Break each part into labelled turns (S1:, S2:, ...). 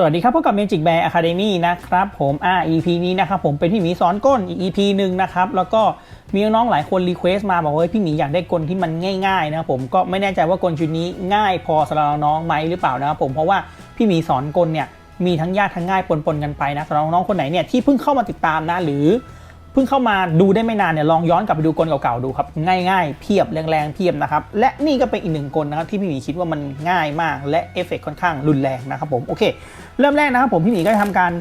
S1: สวัสดีครับพบกับ Magic Bear Academy นะครับผมอ่า EP นี้นะครับผมเป็นพี่หมีสอนก้นอีก EP หนึ่งนะครับแล้วก็มีน้องหลายคนรีเควสต์มาบอกว่าพี่หมีอยากได้กลที่มันง่ายๆนะผมก็ไม่แน่ใจว่ากลชุดนี้ง่ายพอสำหรับน้องไหมหรือเปล่านะครับผมเพราะว่าพี่หมีสอนกลเนี่ยมีทั้งยากทั้งง่ายปนๆกันไปนะสำหรับน้องคนไหนเนี่ยที่เพิ่งเข้ามาติดตามนะหรือ พิ่งเข้ามาดูได้ไม่นานเนี่ยลองย้อนกลับไปดูกลเก่าๆดูครับ ง่ายๆเพียบแรงๆเพียบนะครับ และนี่ก็เป็นอีกหนึ่งกลนะครับที่พี่หมีคิดว่ามันง่ายมาก และเอฟเฟกต์ค่อนข้างรุนแรงนะครับผมโอเค เริ่มแรกนะครับผมพี่หมีก็จะทำการ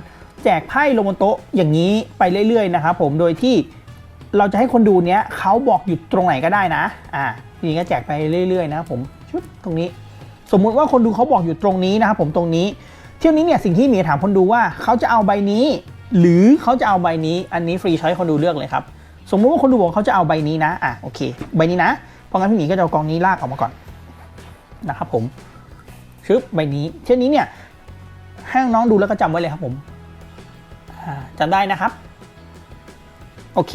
S1: แจกไพ่ลงบนโต๊ะอย่างนี้ไปเรื่อยๆนะครับผมโดยที่เราจะให้คนดูเนี้ยเขาบอกอยู่ตรงไหนก็ได้นะอ่าพี่หมีก็แจกไปเรื่อยๆนะครับผมชุดตรงนี้ สมมุติว่าคนดูเขาบอกอยู่ตรงนี้นะครับผมตรงนี้ เที่ยวนี้เนี่ยสิ่งที่หมีถามคนดูว่าเขาจะเอาใบนี้ หรือเขาจะเอาใบนี้อันนี้ฟรีใช้คนดูเลือกเลยครับ สมมุติว่าคนดูบอกเขาจะเอาใบนี้นะอะโอเค ใบนี้นะ เพราะงั้นพี่หมีก็จะเอากองนี้ลากออกมาก่อนนะครับผมชึบใบนี้เที่ยวนี้เนี่ยให้น้องดูแล้วก็จำไว้เลยครับผมอ่าจำได้นะครับ โอเค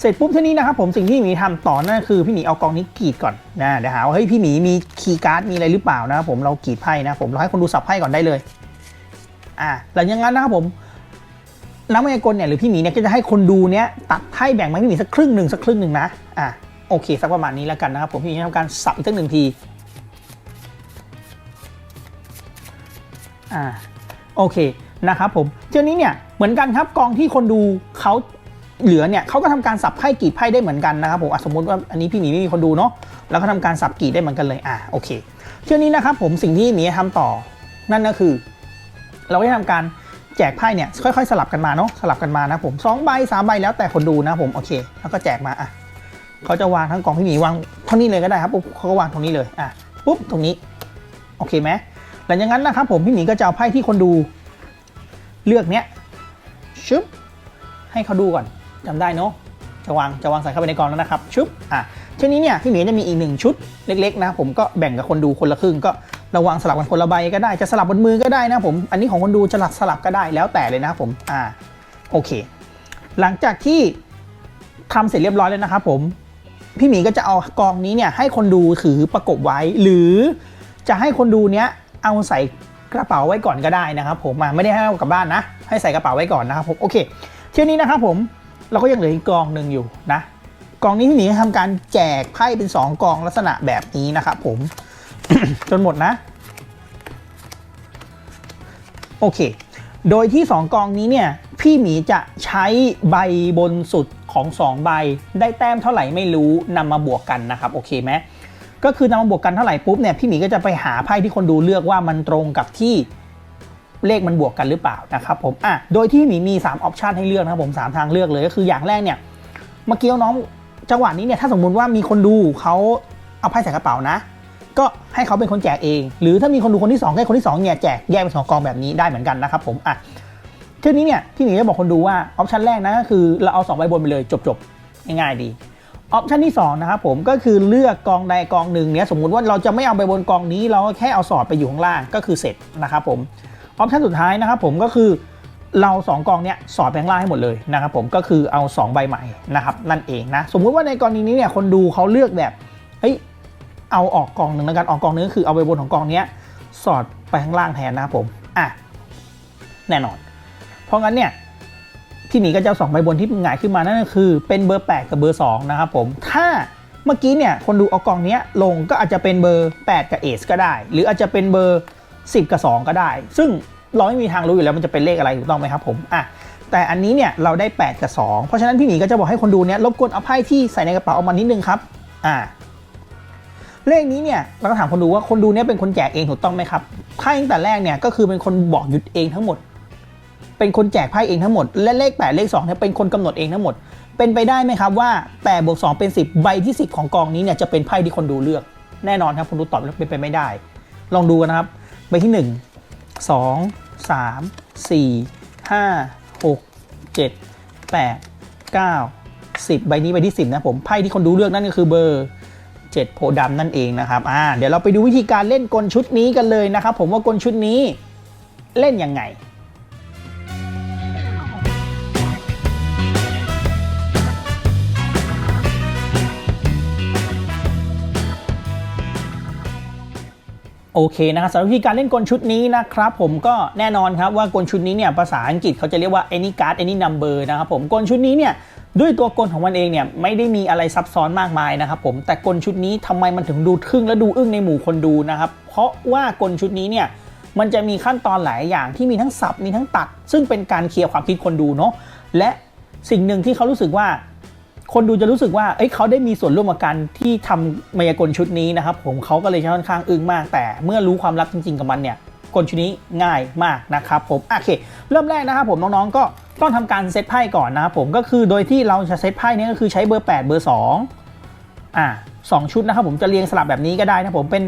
S1: เสร็จปุ๊บเท่านี้นะครับผมสิ่งที่หมีทำต่อนั่นคือพี่หมีเอากองนี้กรีดก่อนนะเดี๋ยวหาว่าเฮ้ยพี่หมีมีคีย์การ์ดมีอะไรหรือเปล่านะครับผมเรากรีดไพ่นะผมเราให้คนดูสับไพ่ก่อนได้เลย อ่าหลังจากนั้นนะครับผม นักมายากลเนี่ยหรือพี่หมีเนี่ยก็จะให้คนดูเนี่ยตัดไพ่แบ่งมาพี่หมีสักครึ่งหนึ่งสักครึ่งหนึ่งนะอ่าโอเคสักประมาณนี้แล้วกันนะครับผมพี่หมีจะทำการสับอีกสักหนึ่งทีอ่าโอเคนะครับผมเจ้านี้เนี่ยเหมือนกันครับกองที่คนดูเขาเหลือเนี่ยเขาก็ทำการสับไพ่กีดไพ่ได้เหมือนกันนะครับผมสมมติว่าอันนี้พี่หมีไม่มีคนดูเนาะแล้วก็ทำการสับกีดได้เหมือนกันเลยอะโอเคเที่ยวนี้นะครับผมสิ่งที่หมีจะทำต่อนั่นก็คือ เราก็จะทำการ แจกไพ่เนี่ยค่อยๆ สลับกันมาเนาะสลับกันมานะผมสองใบสามใบแล้วแต่คนดูนะผมโอเค แล้วก็แจกมาอะเขาจะวางทั้งกล่องพี่หมีวางเท่านี้เลยก็ได้ครับปุ๊บเขาก็วางตรงนี้เลยอะปุ๊บตรงนี้โอเคไหมหลังจากนั้นนะครับผมพี่หมีก็จะเอาไพ่ที่คนดูเลือกเนี้ยชึบให้เขาดูก่อนจำได้เนาะจะวางจะวางใส่เข้าไปในกล่องแล้วนะครับชึบอะทีนี้เนี่ยพี่หมีจะมีอีกหนึ่งชุดเล็กๆนะผมก็แบ่งกับคนดูคนละครึ่งก็ ระวังสลับกันคนละใบก็ได้จะสลับบนมือก็ได้นะผมอันนี้ของคนดูจะสลับสลับก็ได้แล้วแต่เลยนะผมอ่าโอเค หลังจากที่ทำเสร็จเรียบร้อยแล้วนะครับผมพี่หมีก็จะเอากองนี้เนี่ยให้คนดูถือประกบไว้ หรือจะให้คนดูเนี้ยเอาใส่กระเป๋าไว้ก่อนก็ได้นะครับ ผมอะไม่ได้ให้เอากลับบ้านนะ ให้ใส่กระเป๋าไว้ก่อนนะครับผมโอเคเที่ยวนี้นะครับผมเราก็ยังเหลืออีกกองหนึ่งอยู่นะกองนี้พี่หมีทำการแจกไพ่เป็นสองกองลักษณะแบบนี้นะครับผม จนหมดนะ โอเค โดยที่ 2 กองนี้เนี่ย พี่หมีจะใช้ใบบนสุดของ 2 ใบ ได้แต้มเท่าไหร่ไม่รู้นำมาบวกกันนะครับ โอเคไหมก็คือนำมาบวกกันเท่าไหร่ปุ๊บเนี่ยพี่หมีก็จะไปหาไพ่ที่คนดูเลือกว่ามันตรงกับที่เลขมันบวกกันหรือเปล่านะครับผมอะโดยที่หมีมี3ออปชันให้เลือกนะครับผม3ทางเลือกเลยก็คืออย่างแรกเนี่ยเมื่อกี้น้องจังหวะนี้เนี่ยถ้าสมมุติว่ามีคนดูเขาเอาไพ่ใส่กระเป๋านะ ก็ให้เขาเป็นคนแจกเอง หรือถ้ามีคนดูคนที่2ให้คนที่2เนี่ยแจกแยกเป็นสองกองแบบนี้ได้เหมือนกันนะครับผมอะทีนี้เนี่ยพี่หมีจะบอกคนดูว่าออปชันแรกนะก็คือเราเอา2ใบบนไปเลยจบๆง่ายๆดีออปชันที่2นะครับผมก็คือเลือกกองใดกองหนึ่งเนี่ยสมมุติว่าเราจะไม่เอาใบบนกองนี้เราก็แค่เอาสอดไปอยู่ข้างล่างก็คือเสร็จนะครับผมออปชันสุดท้ายนะครับผมก็คือเรา 2 กองเนี้ยสอดไปข้างล่างให้หมดเลยนะครับผมก็คือเอา 2 ใบใหม่นะครับนั่นเองนะสมมุติว่าในกรณีนี้เนี่ยคนดูเขาเลือกแบบเฮ้ย เอาออกกองหนึ่งแล้วกันออกกองนึงก็คือเอาไปบนของกองนี้สอดไปข้างล่างแทนนะครับผมอะแน่นอน เพราะงั้นเนี่ยพี่หมีก็จะสองใบบนที่หงายขึ้นมานั่นก็คือเป็นเบอร์8กับเบอร์2นะครับผมถ้าเมื่อกี้เนี่ยคนดูเอากองนี้ลงก็อาจจะเป็นเบอร์ 8 กับเอสก็ได้ หรืออาจจะเป็นเบอร์ 10 กับ 2 ก็ได้ ซึ่งเราไม่มีทางรู้อยู่แล้วมันจะเป็นเลขอะไรถูกต้องไหมครับผมอะแต่อันนี้เนี่ยเราได้ 8 กับ 2 เพราะฉะนั้นพี่หมีก็จะบอกให้คนดูเนี่ยรบกวนเอาไพ่ที่ใส่ในกระเป๋าออกมานิดนึงครับอ่า เลขนี้เนี่ยเราก็ถามคนดูว่าคนดูเนี่ยเป็นคนแจกเองถูกต้องไหมครับไพ่ตั้งแต่แรกเนี่ยก็คือเป็นคนบอกหยุดเองทั้งหมด เป็นคนแจกไพ่เองทั้งหมด และเลข 8 เลข2เนี่ยเป็นคนกำหนดเองทั้งหมด เป็นไปได้ไหมครับว่า8บวก2เป็น 10 ใบที่ 10 ของกองนี้เนี่ยจะเป็นไพ่ที่คนดูเลือก แน่นอนครับคนดูตอบเป็นไปไม่ได้ ลองดูกันนะครับใบที่ 1 2 3 4 5 6 7 8 9 10 ใบนี้ใบที่ 10 นะผมไพ่ที่คนดูเลือกนั่นก็คือเบอร์ 7 โพดำนั่นเองนะครับอ่าเดี๋ยวเราไปดูวิธีการเล่นกลชุดนี้กันเลยนะครับ ผมว่ากลชุดนี้เล่นยังไง โอเคนะครับสำหรับวิธีการเล่นกลชุดนี้นะครับผมก็แน่นอนครับว่ากลชุดนี้เนี่ยภาษาอังกฤษเขาจะเรียกว่า any card any number นะครับผมกลชุดนี้เนี่ยด้วยตัวกลของมันเองเนี่ยไม่ได้มีอะไรซับซ้อนมากมายนะครับผมแต่กลชุดนี้ทำไมมันถึงดูทึ่งและดูอึ้งในหมู่คนดูนะครับเพราะว่ากลชุดนี้เนี่ยมันจะมีขั้นตอนหลายอย่างที่มีทั้งสับมีทั้งตัด ซึ่งเป็นการเคลียร์ความคิดคนดูเนาะและสิ่งหนึ่งที่เขารู้สึกว่า คนดูจะรู้สึกว่าเอ้ยเขาได้มีส่วนร่วมกับการที่ทำมายากลชุดนี้นะครับ ผมเขาก็เลยค่อนข้างอึ้งมาก แต่เมื่อรู้ความลับจริง ๆ กับมันเนี่ยกลชุดนี้ง่ายมากนะครับผมโอเค เริ่มแรกนะครับผมน้องๆก็ต้องทำการเซตไพ่ก่อนนะครับผมก็คือโดยที่เราจะเซตไพ่นี้ก็คือใช้เบอร์ 8 เบอร์2อ่าสองชุดนะครับผมจะเรียงสลับแบบนี้ก็ได้นะผมเป็น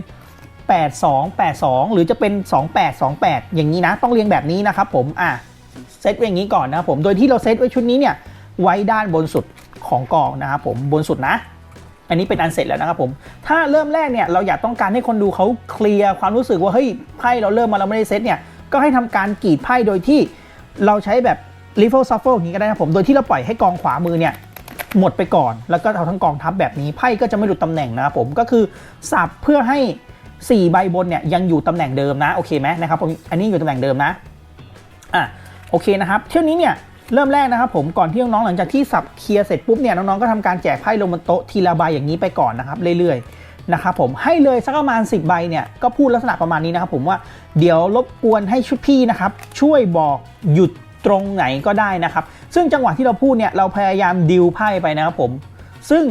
S1: 8 2 8 2 หรือจะเป็น 2 8 2 8 อย่างนี้นะ ต้องเรียงแบบนี้นะครับผม อะ เซตไว้อย่างนี้ก่อนนะครับผม โดยที่เราเซตไว้ชุดนี้เนี่ย ไว้ด้านบนสุดของกองนะครับผมบนสุดนะ อันนี้เป็นอันเสร็จแล้วนะครับผม ถ้าเริ่มแรกเนี่ยเราอยากต้องการให้คนดูเขาเคลียร์ความรู้สึกว่าเฮ้ยไพ่เราเริ่มมาเราไม่ได้เซตเนี่ยก็ให้ทำการกรีดไพ่โดยที่เราใช้แบบ riffle shuffle อย่างนี้ก็ได้นะผมโดยที่เราปล่อยให้กองขวามือเนี่ยหมดไปก่อน แล้วก็เอาทั้งกองทัพแบบนี้ไพ่ก็จะไม่หลุดตำแหน่งนะครับผมก็คือสับเพื่อให้ 4 ใบบนเนี่ยยังอยู่ตำแหน่งเดิมนะโอเคไหมนะครับผมอันนี้อยู่ตำแหน่งเดิมนะอะโอเคนะครับเที่ยวนี้เนี่ย เริ่มแรกนะครับผมก่อนที่น้องๆหลังจากที่สับเคลียร์เสร็จปุ๊บเนี่ยน้องๆก็ทำการแจกไพ่ลงบนโต๊ะทีละใบอย่างนี้ไปก่อนนะครับเรื่อยๆนะครับผมให้เลยสักประมาณ 10 ใบเนี่ยก็พูดลักษณะประมาณนี้นะครับผมว่าเดี๋ยวรบกวนให้ชุดพี่นะครับช่วยบอกหยุดตรงไหนก็ได้นะครับ ซึ่งจังหวะที่เราพูดเนี่ยเราพยายามดิวไพ่ไปนะครับผมซึ่ง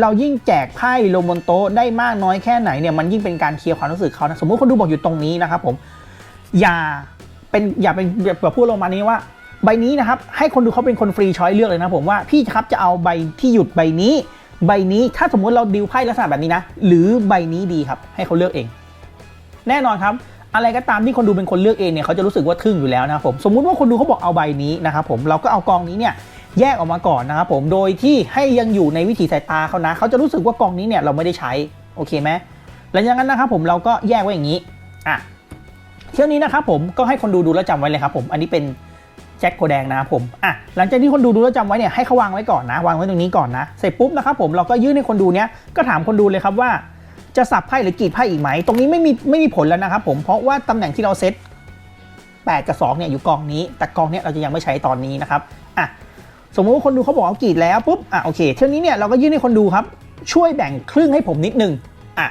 S1: เรายิ่งแจกไพ่ลงบนโต๊ะได้มากน้อยแค่ไหนเนี่ยมันยิ่งเป็นการเคลียร์ความรู้สึกเขานะสมมติคนดูบอกอยู่ตรงนี้นะครับผมอย่าเป็นอย่าเป็นแบบพูดลงมานี้ว่า ใบนี้นะครับให้คนดูเขาเป็นคนฟรีช้อยเลือกเลยนะผมว่าพี่ครับจะเอาใบที่หยุดใบนี้ ใบนี้ถ้าสมมติเราดิวไพ่ลักษณะแบบนี้นะ หรือใบนี้ดีครับ ให้เขาเลือกเอง แน่นอนครับ อะไรก็ตามที่คนดูเป็นคนเลือกเองเนี่ยเขาจะรู้สึกว่าทึ่งอยู่แล้วนะครับผมสมมุติว่าคนดูเขาบอกเอาใบนี้นะครับผมเราก็เอากองนี้เนี่ยแยกออกมาก่อนนะครับผมโดยที่ให้ยังอยู่ในวิถีสายตาเขานะเขาจะรู้สึกว่ากองนี้เนี่ยเราไม่ได้ใช้โอเคไหมหลังจากนั้นนะครับผมเราก็แยกไว้อย่างนี้อะเที่ยวนี้นะครับผมก็ให้คนดูดูแล้วจำไว้เลยครับผมอันนี้เป็น แจ็คโคแดงนะครับผมอะหลังจากที่คนดูดูแล้วจำไว้เนี่ยให้เขาวางไว้ก่อนนะ วางไว้ตรงนี้ก่อนนะ เสร็จปุ๊บนะครับผมเราก็ยื่นให้คนดูเนี้ยก็ถามคนดูเลยครับว่าจะสับไพ่หรือกรีดไพ่อีกไหม ตรงนี้ไม่มีไม่มีผลแล้วนะครับผมเพราะว่าตำแหน่งที่เราเซต8 กับ2เนี่ยอยู่กองนี้ แต่กองเนี้ยเราจะยังไม่ใช้ตอนนี้นะครับอะสมมติว่าคนดูเขาบอกเอากรีดแล้วปุ๊บอะโอเคเที่ยวนี้เนี่ยเราก็ยื่นให้คนดูครับ ช่วยแบ่งครึ่งให้ผมนิดนึงอะ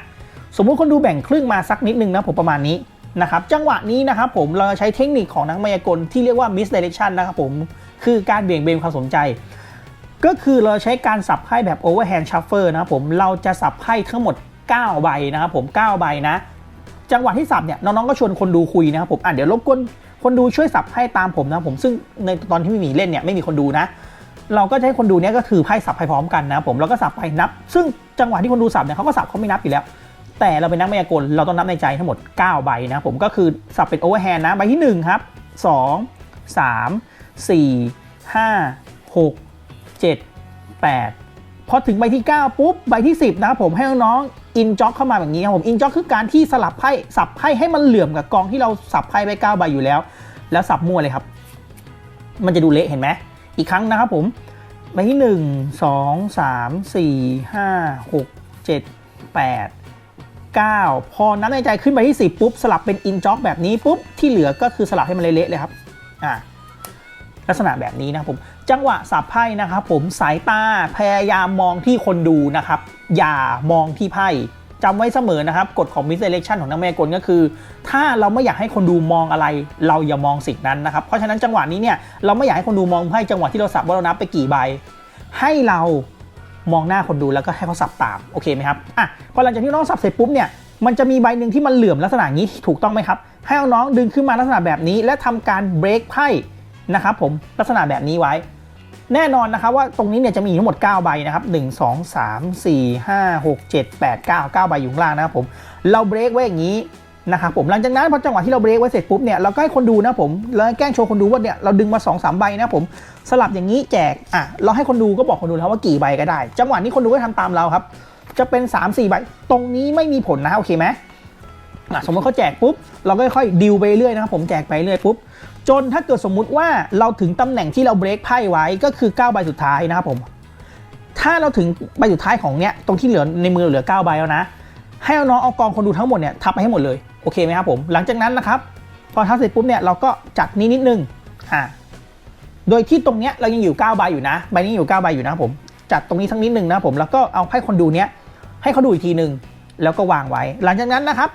S1: สมมุติคนดูแบ่งครึ่งมาสักนิดนึงนะผมประมาณนี้ นะครับจังหวะนี้นะครับผมเราใช้เทคนิคของนักมายากลที่เรียกว่า misdirection นะครับผมคือการเบี่ยงเบนความสนใจ ก็คือเราใช้การสับไพ่แบบ overhand shuffle นะครับผมเราจะสับไพ่ทั้งหมด 9 ใบนะครับผม 9 ใบนะ จังหวะที่สับเนี่ยน้องๆก็ชวนคนดูคุยนะครับผมอะเดี๋ยวรบกวนคนดูช่วยสับไพ่ตามผมนะผมซึ่งในตอนที่ไม่มีเล่นเนี่ยไม่มีคนดูนะ เราก็จะให้คนดูเนี่ยก็ถือไพ่สับไพ่พร้อมกันนะผมแล้วก็สับไปนับ ซึ่งจังหวะที่คนดูสับเนี่ยเขาก็สับเขาไม่นับอยู่แล้ว แต่เราเป็นนักมายากลเราต้องนับในใจทั้งหมด 9 ใบนะผมก็คือสับเป็นโอเวอร์แฮนด์นะ ใบที่ 1 ครับ 2 3 4 5 6 7 8 พอถึงใบที่ 9 ปุ๊บ ใบที่ 10 นะครับผมให้น้องอินจ็อกเข้ามาแบบนี้ครับผมอินจ็อกคือการที่สลับไพ่สับไพ่ให้มันเหลื่อมกับกองที่เราสับไพ่ไป9ใบอยู่แล้ว แล้วสับมั่วเลยครับ มันจะดูเละเห็นไหมอีกครั้งนะครับผมใบที่ 1 2 3 4 5 6 7 8 9 พอนับในใจขึ้นไปที่ 10 ปุ๊บ สลับเป็นอินจ็อกแบบนี้ปุ๊บ ที่เหลือก็คือสลับให้มันเละๆเลยครับอ่าลักษณะแบบนี้นะครับผมจังหวะสับไพ่นะครับผมสายตาพยายามมองที่คนดูนะครับ อย่ามองที่ไพ่จำไว้เสมอนะครับกฎของ misdirection ของนักมายากลก็คือ ถ้าเราไม่อยากให้คนดูมองอะไร เราอย่ามองสิ่งนั้นนะครับ เพราะฉะนั้นจังหวะนี้เนี่ยเราไม่อยากให้คนดูมองไพ่จังหวะที่เราสับว่าเรานับไปกี่ใบ ให้เรา มองหน้าคนดูแล้วก็ให้เขาสับตามโอเคไหมครับอะพอหลังจากที่น้องสับเสร็จปุ๊บเนี่ยมันจะมีใบหนึ่งที่มันเหลื่อมลักษณะนี้ถูกต้องไหมครับให้น้องๆดึงขึ้นมาลักษณะแบบนี้ และทำการเบรกไพ่นะครับผมลักษณะแบบนี้ไว้ แน่นอนนะครับว่าตรงนี้เนี่ยจะมีทั้งหมด 9 ใบนะครับ 1 2 3 4 5 6 7 8 9 9 ใบอยู่ข้างล่างนะครับผมเราเบรกไว้อย่างนี้ นะครับผมหลังจากนั้นพอจังหวะที่เราเบรกไว้เสร็จปุ๊บเนี่ยเราก็ให้คนดูนะผมแล้วแกล้งโชว์คนดูว่าเนี่ยเราดึงมา2อสใบนะผมสลับอย่างนี้แจกอะเราให้คนดูก็บอกคนดูแล้วว่ากี่ใบก็ได้ จังหวะนี้คนดูก็ทำตามเราครับ จะเป็น 3 4ใบตรงนี้ไม่มีผลนะโอเคไหมสมมติเขาแจกปุ๊บเราก็ค่อยดิวไปเรื่อยนะครับผมแจกไปเรื่อยปุ๊บจนถ้าเกิดสมมุติว่าเราถึงตำแหน่งที่เราเบรกไพ่ไว้ก็คือ9ใบสุดท้ายนะครับผมถ้าเราถึงใบสุดท้ายของเนี้ยตรงที่เหลือในมือเหลือ9ใบแล้วนะให้น้องเอากองคนดูทั้งหมดเนี่ยทับไปให้หมดเลย อโอเคไหมครับผมหลังจากนั้นนะครับพอทับเสร็จปุ๊บเนี่ยเราก็จัดนี้นิดนึงอ่าโดยที่ตรงเนี้ยเรายังอยู่9ใบอยู่นะใบนี้อยู่9ใบอยู่นะผมจัดตรงนี้สักนิดนึงนะผมแล้วก็เอาให้คนดูเนี้ยให้เขาดูอีกทีหนึ่งแล้วก็วางไว้ หลังจากนั้นนะครับ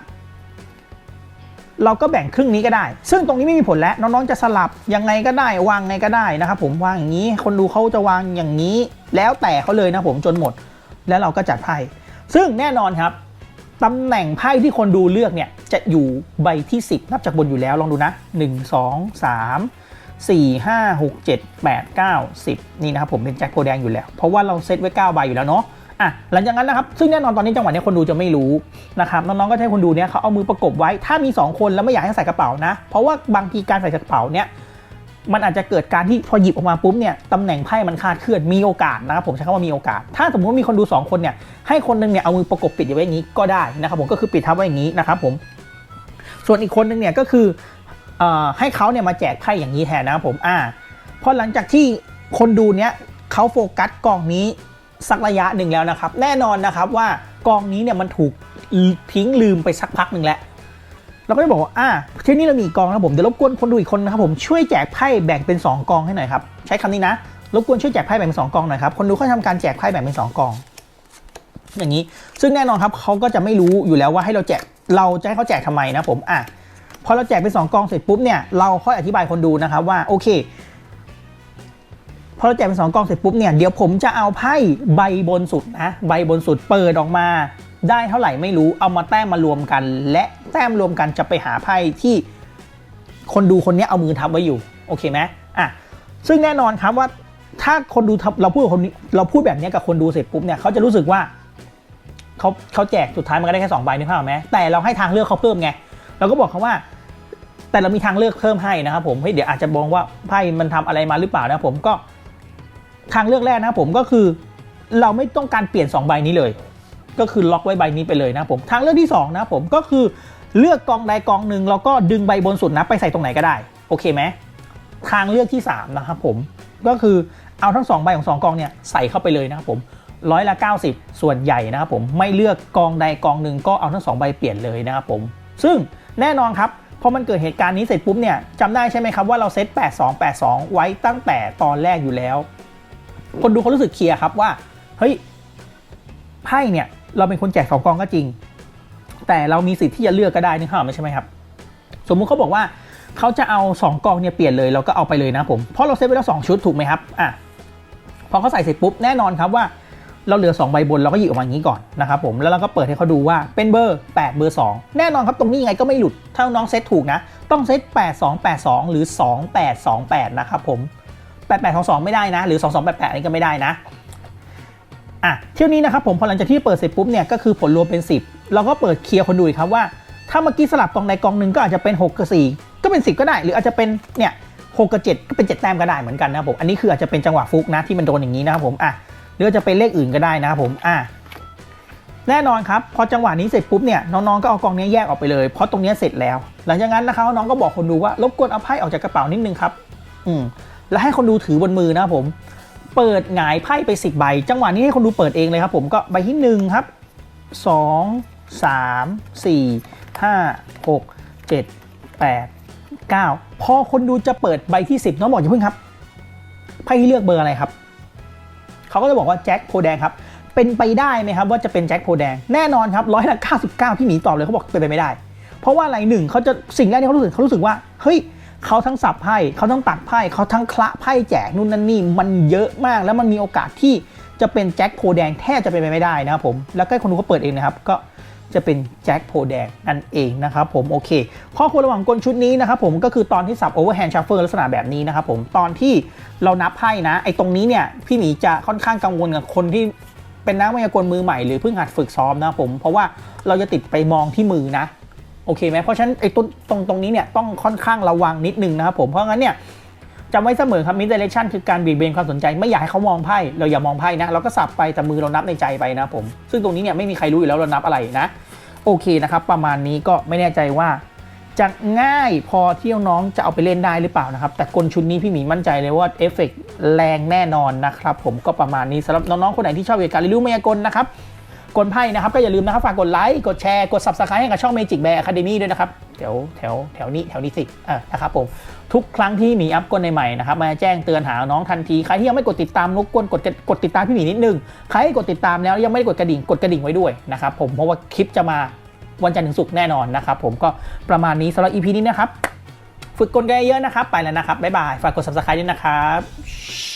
S1: เราก็แบ่งครึ่งนี้ก็ได้ ซึ่งตรงนี้ไม่มีผลแล้วน้องๆจะสลับยังไงก็ได้ วางไงก็ได้นะครับ ผมวางอย่างนี้คนดูเขาจะวางอย่างนี้ แล้วแต่เขาเลยนะผมจนหมด แล้วเราก็จัดไพ่ซึ่งแน่นอนครับ ตำแหน่งไพ่ที่คนดูเลือกเนี่ยจะอยู่ใบที่ 10 นับจากบนอยู่แล้วลองดูนะ 1 2 3 4 5 6 7 8 9 10 นี่นะครับผมเป็นแจ็คโพแดงอยู่แล้ว เพราะว่าเราเซตไว้ 9 ใบอยู่แล้วเนาะอะหลังจากนั้นนะครับ ซึ่งแน่นอนตอนนี้จังหวะนี้คนดูจะไม่รู้นะครับน้องๆก็ให้คนดูเนี่ยเขาเอามือประกบไว้ถ้ามี 2 คนแล้วไม่อยากให้ใส่กระเป๋านะ เพราะว่าบางทีการใส่กระเป๋าเนี่ย มันอาจจะเกิดการที่พอหยิบออกมาปุ๊บเนี่ยตำแหน่งไพ่มันคาดเคลื่อนมีโอกาสนะครับผมใช้คำว่ามีโอกาส ถ้าสมมติว่ามีคนดู 2 คนเนี่ยให้คนหนึงเนี่ยเอามือประกบปิดอยู่ไว้อย่างนี้ก็ได้นะครับผมก็คือปิดทับไว้อย่างนี้นะครับผมส่วนอีกคนหนึงเนี่ยก็คืออให้เขาเนี่ยมาแจกไพ่อย่างนี้แทนนะครับผมอ่าพอหลังจากที่คนดูเนี่ยเขาโฟกัสกองนี้สักระยะหนึ่งแล้วนะครับ แน่นอนนะครับว่ากองนี้เนี่ยมันถูกทิ้งลืมไปสักพักหนึ่งแล้ว เราก็จะบอกว่าอ่าที่นี่เรามีกองนะผมเดี๋ยวรบกวนคนดูอีกคนนะครับผมช่วยแจกไพ่แบ่งเป็น 2 กองให้หน่อยครับใช้คำนี้นะรบกวนช่วยแจกไพ่แบ่งเป็น2กองหน่อยครับคนดูเขาทำการแจกไพ่แบ่งเป็น 2 กอง อย่างนี้ ซึ่งแน่นอนครับเขาก็จะไม่รู้อยู่แล้วว่าให้เราแจกเราจะให้เขาแจกทำไมนะผมอะพอเราแจกเป็น2กองเสร็จปุ๊บเนี่ยเราค่อยอธิบายคนดูนะครับว่าโอเคพอเราแจกเป็น2กองเสร็จปุ๊บเนี่ยเดี๋ยวผมจะเอาไพ่ใบบนสุดนะใบบนสุดเปิดออกมา ได้เท่าไหร่ไม่รู้เอามาแต้มมารวมกัน และ แต้มรวมกันจะไปหาไพ่ที่คนดูคนนี้เอามือทับไว้อยู่ โอเคไหมอะซึ่งแน่นอนครับว่าถ้าคนดูเราพูดกับคนเราพูดแบบนี้กับคนดูเสร็จปุ๊บเนี่ยเขาจะรู้สึกว่าเขาเขาแจกสุดท้ายมันก็ได้แค่สองใบนึกภาพอไหมแต่เราให้ทางเลือกเขาเพิ่มไงเราก็บอกเขาว่า แต่เรามีทางเลือกเพิ่มให้นะครับผมเฮ้ยเดี๋ยวอาจจะมองว่าไพ่มันทำอะไรมาหรือเปล่านะผมก็ทางเลือกแรกนะผมก็คือเราไม่ต้องการเปลี่ยนสองใบนี้เลย ก็คือล็อกไว้ใบนี้ไปเลยนะผมทางเลือกที่สองนะผมก็คือ เลือกกองใดกองหนึ่งแล้วก็ดึงใบบนสุดนะไปใส่ตรงไหนก็ได้ โอเคไหมทางเลือกที่สามนะครับผม ก็คือเอาทั้งสองใบของสองกองเนี่ยใส่เข้าไปเลยนะครับผมร้อยละ 90 ส่วนใหญ่นะครับผมไม่เลือกกองใดกองหนึ่งก็เอาทั้งสองใบเปลี่ยนเลยนะครับผม ซึ่งแน่นอนครับพอมันเกิดเหตุการณ์นี้เสร็จปุ๊บเนี่ยจำได้ใช่ไหมครับว่าเราเซต 8282 ไว้ตั้งแต่ตอนแรกอยู่แล้ว คนดูเขารู้สึกเคลียร์ครับว่าเฮ้ยไพ่เนี่ยเราเป็นคนแจกสองกองก็จริง แต่เรามีสิทธิ์ที่จะเลือกก็ได้นึกภาพไหมใช่ไหมครับ สมมุติเขาบอกว่าเขาจะเอา 2กองเนี่ยเปลี่ยนเลยเราก็เอาไปเลยนะผมเพราะเราเซตไว้แล้ว2ชุดถูกไหมครับอะพอเขาใส่เสร็จปุ๊บแน่นอนครับว่าเราเหลือ 2 ใบบนเราก็หยิบออกมาอย่างนี้ก่อนนะครับผมแล้วเราก็เปิดให้เขาดูว่าเป็นเบอร์ 8 เบอร์ 2 แน่นอนครับตรงนี้ยังไงก็ไม่หลุด ถ้าน้องเซตถูกนะ ต้องเซต 8282 หรือ 2828 นะครับผม 8822 ไม่ได้นะ หรือ 2288อันนี้ก็ไม่ได้นะ อะเที่ยวนี้นะครับผมพอหลังจากที่เปิดเสร็จปุ๊บเนี่ยก็คือผลรวมเป็น 10 เราก็เปิดเคลียร์คนดูอีกครับว่า ถ้าเมื่อกี้สลับกองใดกองหนึ่งก็อาจจะเป็น 6กับ4ก็เป็น 10 ก็ได้ หรืออาจจะเป็นเนี่ย6กับ7ก็เป็น 7 แต้มก็ได้เหมือนกันนะครับผมอันนี้คืออาจจะเป็นจังหวะฟุกนะที่มันโดนอย่างนี้นะครับผมอะหรือจะเป็นเลขอื่นก็ได้นะครับผมอะแน่นอนครับพอจังหวะนี้เสร็จปุ๊บเนี่ยน้องๆก็เอากองนี้แยกออกไปเลยเพราะตรงนี้เสร็จแล้ว หลังจากนั้นนะครับน้องก็บอกคนดูว่ารบกวนเอาไพ่ออกจากกระเป๋านิดนึงครับ อืมแล้วให้คนดูถือบนมือนะครับผม เปิดหงายไพ่ไป 10 ใบ จังหวะนี้ให้คนดูเปิดเองเลยครับผมก็ใบที่ 1 ครับ 2 3 4 5 6 7 8 9 พอคนดูจะเปิดใบที่ 10 น้องบอกอย่าเพิ่งครับ ไพ่ที่เลือกเบอร์อะไรครับ เขาก็จะบอกว่าแจ็คโพแดงครับ เป็นไปได้ไหมครับว่าจะเป็นแจ็คโพแดง แน่นอนครับร้อยละ99พี่หมีตอบเลยเขาบอกเป็นไปไม่ได้ เพราะว่าอะไรหนึ่งเขาจะสิ่งแรกที่เขารู้สึกเขารู้สึกว่าเฮ้ย เขาทั้งสับไพ่เขาทั้งตัดไพ่เขาทั้งคละไพ่แจกนู่นนั่นนี่มันเยอะมากแล้วมันมีโอกาสที่จะเป็นแจ็คโพแดงแทบจะเป็นไปไม่ได้นะครับผมแล้วก็ให้คนดูเขาเปิดเองนะครับก็จะเป็นแจ็คโพแดงนั่นเองนะครับผมโอเค ข้อควรระวังกลชุดนี้นะครับผมก็คือตอนที่สับโอเวอร์แฮนด์ชัฟเฟิลลักษณะแบบนี้นะครับผมตอนที่เรานับไพ่นะไอ้ตรงนี้เนี่ยพี่หมีจะค่อนข้างกังวลกับคนที่เป็นนักมายากลมือใหม่หรือเพิ่งหัดฝึกซ้อมนะครับผมเพราะว่าเราจะติดไปมองที่มือนะ โอเคไหมเพราะฉะนั้นไอ้ตรงตรงตรงนี้เนี่ยต้องค่อนข้างระวังนิดนึงนะครับผมเพราะงั้นเนี่ยจำไว้เสมอครับมิดเดเรชันคือการเบี่ยงเบนความสนใจไม่อยากให้เขามองไพ่เราอย่ามองไพ่นะเราก็สับไปแต่มือเรานับในใจไปนะผม ซึ่งตรงนี้เนี่ยไม่มีใครรู้อยู่แล้วเรานับอะไรนะ โอเคนะครับประมาณนี้ก็ไม่แน่ใจว่าจะง่ายพอที่น้องจะเอาไปเล่นได้หรือเปล่านะครับ แต่กลชุดนี้พี่หมีมั่นใจเลยว่าเอฟเฟกต์แรงแน่นอนนะครับผมก็ประมาณนี้สำหรับน้องๆคนไหนที่ชอบเกี่ยวกับการรีวิวมายากลนะครับ กลไพ่นะครับก็อย่าลืมนะครับฝากกดไลค์กดแชร์กด subscribe ให้กับช่อง Magic Bear Academy ด้วยนะครับแถวแถวแถวนี้แถวนี้สิอะนะครับผมทุกครั้งที่มีอัพกลใหม่ๆนะครับมาแจ้งเตือนหาน้องทันทีใครที่ยังไม่กดติดตามรบกวนกดกดติดตามพี่หมีนิดนึงใครกดติดตามแล้วยังไม่ได้กดกระดิ่งกดกระดิ่งไว้ด้วยนะครับผมเพราะว่าคลิปจะมาวันจันทร์ถึงศุกร์แน่นอนนะครับผมก็ประมาณนี้สำหรับ EP นี้นะครับ ฝึกกลไกเยอะนะครับ ไปแล้วนะครับบ๊ายบายฝากกด subscribe ด้วยนะครับ